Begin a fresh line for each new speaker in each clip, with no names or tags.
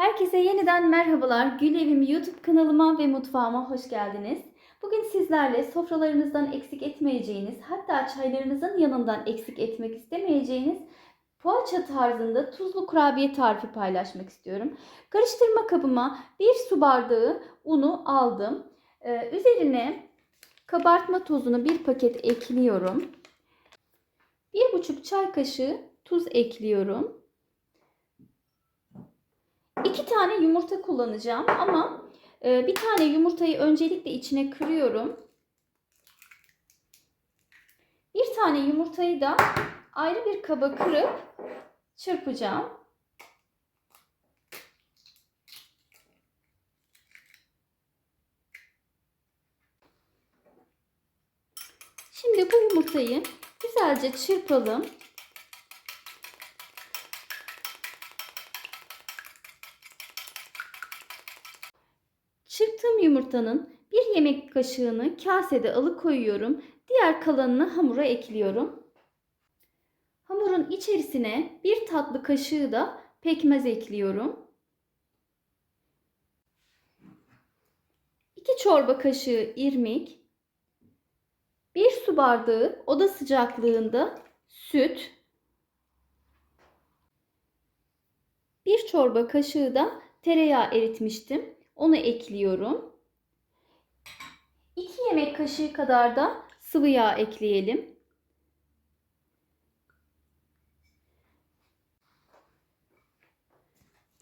Herkese yeniden merhabalar. Gül Evim YouTube kanalıma ve mutfağıma hoş geldiniz. Bugün sizlerle sofralarınızdan eksik etmeyeceğiniz, hatta çaylarınızın yanından eksik etmek istemeyeceğiniz poğaça tarzında tuzlu kurabiye tarifi paylaşmak istiyorum. Karıştırma kabıma bir su bardağı unu aldım. Ee, üzerine kabartma tozunu bir paket ekliyorum. Bir buçuk çay kaşığı tuz ekliyorum. İki tane yumurta kullanacağım ama e, bir tane yumurtayı öncelikle içine kırıyorum. Bir tane yumurtayı da ayrı bir kaba kırıp çırpacağım. Şimdi bu yumurtayı güzelce çırpalım. Çırptığım yumurtanın bir yemek kaşığını kasede alıkoyuyorum. Diğer kalanını hamura ekliyorum. Hamurun içerisine bir tatlı kaşığı da pekmez ekliyorum. 2 çorba kaşığı irmik, 1 su bardağı oda sıcaklığında süt, 1 çorba kaşığı da tereyağı eritmiştim. Onu ekliyorum. 2 yemek kaşığı kadar da sıvı yağ ekleyelim.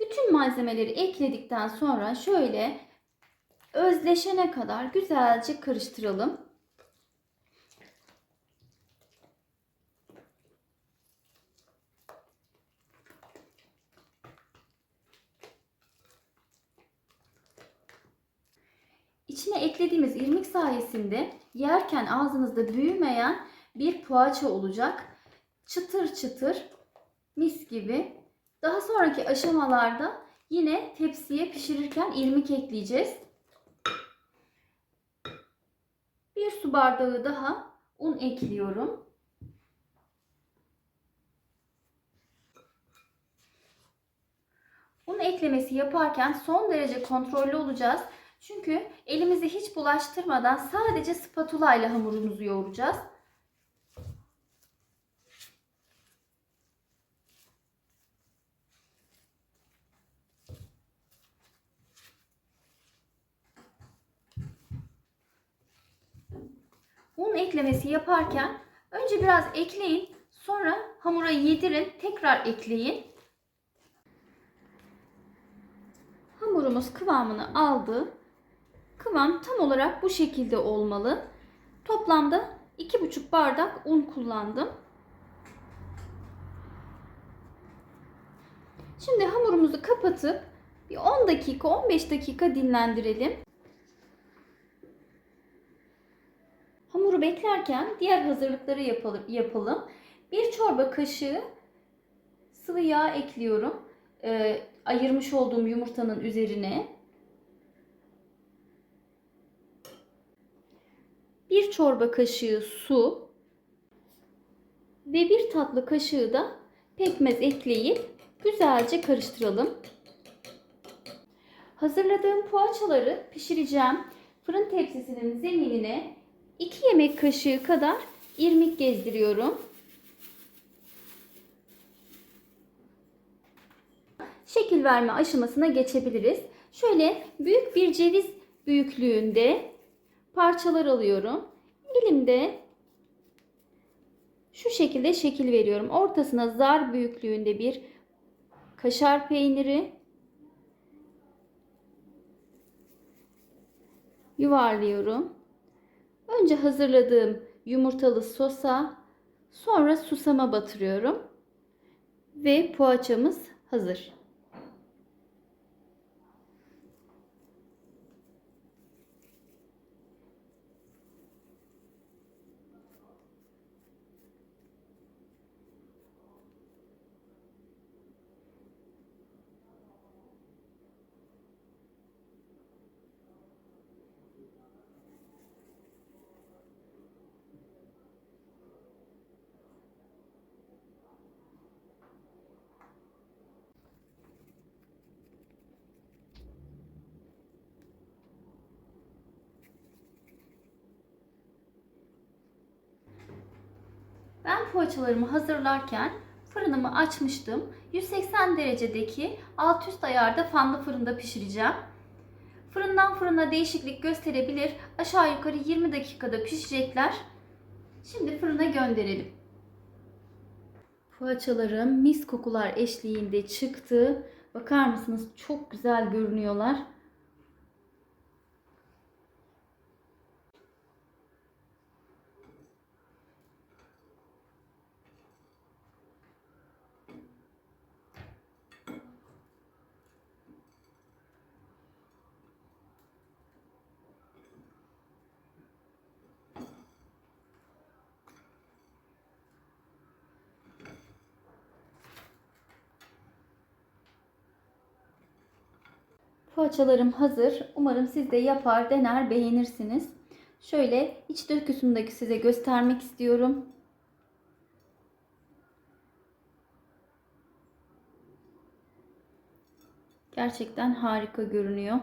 Bütün malzemeleri ekledikten sonra şöyle özleşene kadar güzelce karıştıralım. İçine eklediğimiz irmik sayesinde yerken ağzınızda büyümeyen bir poğaça olacak. Çıtır çıtır mis gibi. Daha sonraki aşamalarda yine tepsiye pişirirken irmik ekleyeceğiz. Bir su bardağı daha un ekliyorum. Un eklemesi yaparken son derece kontrollü olacağız. Çünkü elimizi hiç bulaştırmadan sadece spatula ile hamurumuzu yoğuracağız. Un eklemesi yaparken önce biraz ekleyin, sonra hamura yedirin, tekrar ekleyin. Hamurumuz kıvamını aldı. Kıvam tam olarak bu şekilde olmalı. Toplamda 2,5 bardak un kullandım. Şimdi hamurumuzu kapatıp bir 10 dakika 15 dakika dinlendirelim. Hamuru beklerken diğer hazırlıkları yapalım. Bir çorba kaşığı sıvı yağ ekliyorum. Ee, ayırmış olduğum yumurtanın üzerine. Bir çorba kaşığı su ve bir tatlı kaşığı da pekmez ekleyip güzelce karıştıralım. Hazırladığım poğaçaları pişireceğim. Fırın tepsisinin zeminine 2 yemek kaşığı kadar irmik gezdiriyorum. Şekil verme aşamasına geçebiliriz. Şöyle büyük bir ceviz büyüklüğünde parçalar alıyorum. Elimde şu şekilde şekil veriyorum. Ortasına zar büyüklüğünde bir kaşar peyniri yuvarlıyorum. Önce hazırladığım yumurtalı sosa, sonra susama batırıyorum. Ve poğaçamız hazır. Ben poğaçalarımı hazırlarken fırınımı açmıştım. 180 derecedeki alt üst ayarda fanlı fırında pişireceğim. Fırından fırına değişiklik gösterebilir. Aşağı yukarı 20 dakikada pişecekler. Şimdi fırına gönderelim. Poğaçalarım mis kokular eşliğinde çıktı. Bakar mısınız? Çok güzel görünüyorlar. Poğaçalarım hazır. Umarım siz de yapar, dener, beğenirsiniz. Şöyle iç döküsünü de size göstermek istiyorum. Gerçekten harika görünüyor.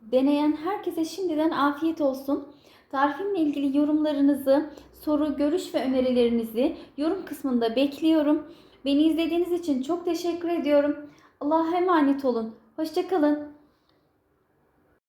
Deneyen herkese şimdiden afiyet olsun. Tarifimle ilgili yorumlarınızı, soru, görüş ve önerilerinizi yorum kısmında bekliyorum. Beni izlediğiniz için çok teşekkür ediyorum. Allah'a emanet olun. Hoşçakalın.